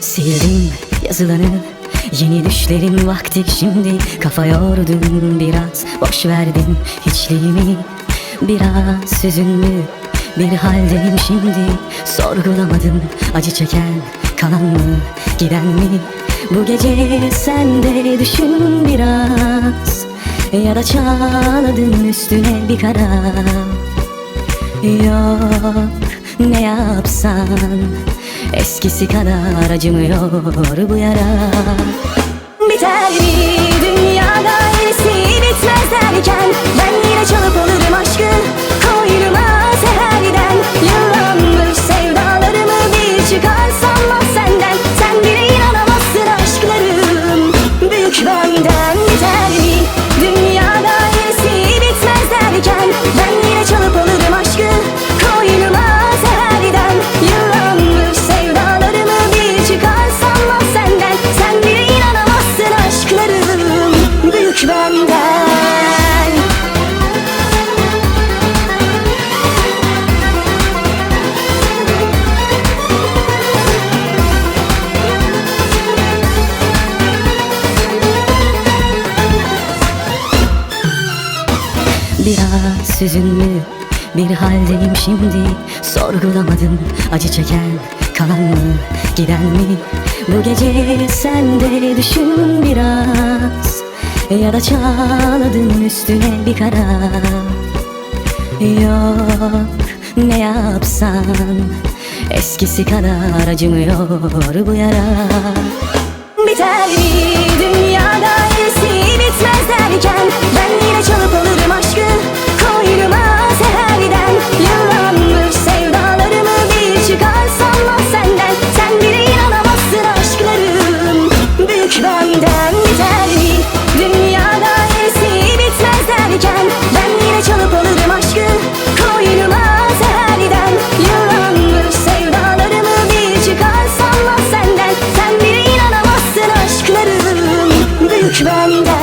Sildim yazılanı Yeni düşlerin vakti şimdi. Kafa yordum biraz Boş verdim hiçliğimi. Biraz hüzünlü bir haldeyim şimdi. Sorgulamadım acı çeken Kalan mı giden mi? Bu gece sen de düşün biraz. Ya da çağladın üstüne bir karar. Yok ne yapsan Eskisi kadar acımıyor bu yara. Biter Biraz hüzünlü bir haldeyim şimdi. Sorgulamadım acı çeken kalan mı giden mi? Bu gece sen de düşün biraz Ya da çağladın üstüne bir karar. Yok ne yapsan Eskisi kadar acımıyor bu yara. Biter mi Benden yeterli Dünyada hepsi bitmez derken Ben yine çalıp alırım aşkı. Koynuma terden Yılanmış sevdalarımı bir çıkar sanma senden. Sen bile inanamazsın aşklarım. Büyük benden